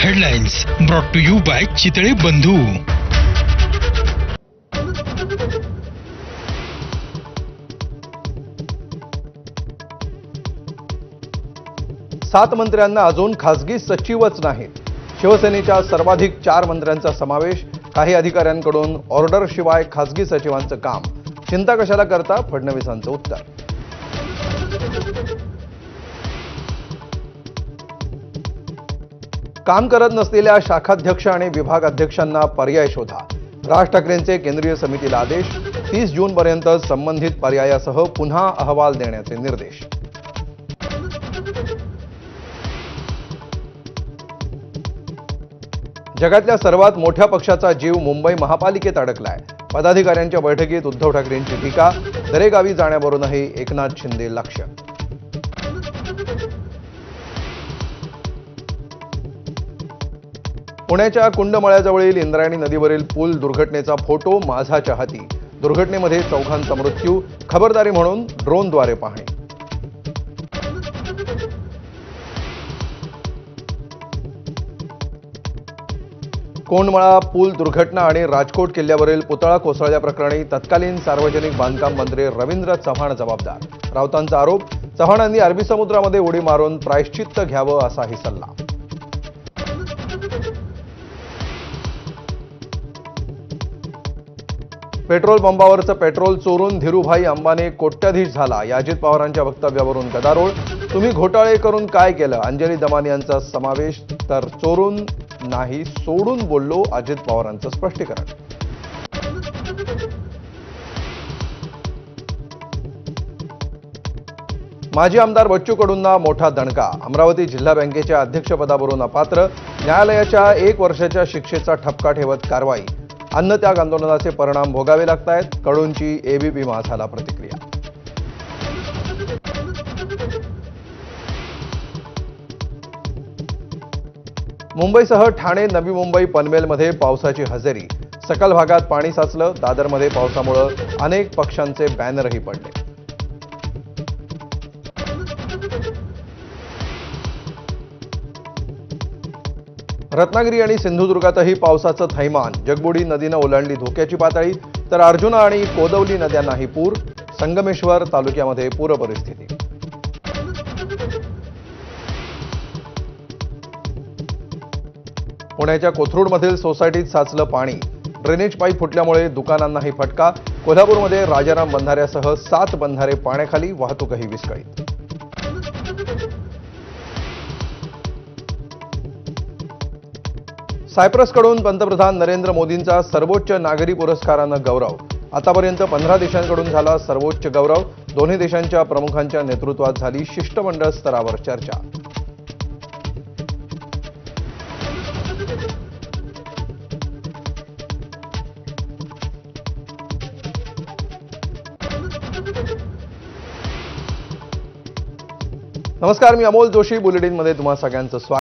Headlines brought to you by Chitale Bandhu. सात मंत्र्यांना अजून खासगी सचिवच नाहीत शिवसेनेच्या सर्वाधिक चार मंत्र्यांचा समावेश काही अधिकाऱ्यांकडून ऑर्डरशिवाय खासगी सचिवांचं काम. चिंता कशाला करता? फडणवीसांचं उत्तर. काम करत नसलेल्या शाखाध्यक्ष आणि विभाग अध्यक्षांना पर्याय शोधा. राज ठाकरेंचे केंद्रीय समितीला आदेश. तीस जूनपर्यंत संबंधित पर्यायासह पुन्हा अहवाल देण्याचे निर्देश. जगातल्या सर्वात मोठ्या पक्षाचा जीव मुंबई महापालिकेत अडकलाय. पदाधिकाऱ्यांच्या बैठकीत उद्धव ठाकरेंची टीका. दरेगावी जाण्यावरूनही एकनाथ शिंदे लक्ष पुण्याच्या कुंडमळ्याजवळील इंद्रायणी नदीवरील पूल दुर्घटनेचा फोटो माझाच्या हाती. दुर्घटनेमध्ये चौघांचा मृत्यू खबरदारी म्हणून ड्रोनद्वारे पाहणे. कोंडमळा पूल दुर्घटना आणि राजकोट किल्ल्यावरील पुतळा कोसळल्याप्रकरणी तत्कालीन सार्वजनिक बांधकाम मंत्री रवींद्र चव्हाण जबाबदार. राऊतांचा आरोप चव्हाणांनी अरबी समुद्रामध्ये उडी मारून प्रायश्चित्त घ्यावं असाही सल्ला. पेट्रोल पंपावरचं पेट्रोल चोरून धीरूभाई अंबाने कोट्याधीश झाला. या अजित पवारांच्या वक्तव्यावरून गदारोळ. तुम्ही घोटाळे करून काय केलं? अंजली दमानी यांचा समावेश तर चोरून नाही सोडून बोललो अजित पवारांचं स्पष्टीकरण. माजी आमदार बच्चू कडूंना मोठा दणका. अमरावती जिल्हा बँकेच्या अध्यक्षपदावरून अपात्र. न्यायालयाच्या एक वर्षाच्या शिक्षेचा ठपका ठेवत कारवाई. अन्नत्याग आंदोलनाचे परिणाम भोगावे लागतायत. कडूंची एबीपी माझाला प्रतिक्रिया. मुंबईसह ठाणे नवी मुंबई पनवेलमध्ये पावसाची हजेरी. सकल भागात पाणी साचलं. दादरमध्ये पावसामुळं अनेक पक्षांचे बॅनरही पडले. रत्नागिरी आणि सिंधुदुर्गातही पावसाचं थैमान. जगबुडी नदीनं ओलांडली धोक्याची पातळी. तर अर्जुना आणि कोदवली नद्यांनाही पूर. संगमेश्वर तालुक्यामध्ये पूर परिस्थिती पुण्याच्या कोथरूडमधील सोसायटीत साचलं पाणी. ड्रेनेज पाईप फुटल्यामुळे दुकानांनाही फटका. कोल्हापूरमध्ये राजाराम बंधाऱ्यासह सात बंधारे पाण्याखाली वाहतूकही विस्कळीत. सायप्रसकडून पंतप्रधान नरेंद्र मोदींचा सर्वोच्च नागरी पुरस्कारानं गौरव. आतापर्यंत पंधरा देशांकडून झाला सर्वोच्च गौरव. दोन्ही देशांच्या प्रमुखांच्या नेतृत्वात झाली शिष्टमंडळ स्तरावर चर्चा. नमस्कार मी अमोल जोशी. बुलेटिनमध्ये तुम्हा सगळ्यांचं स्वागत.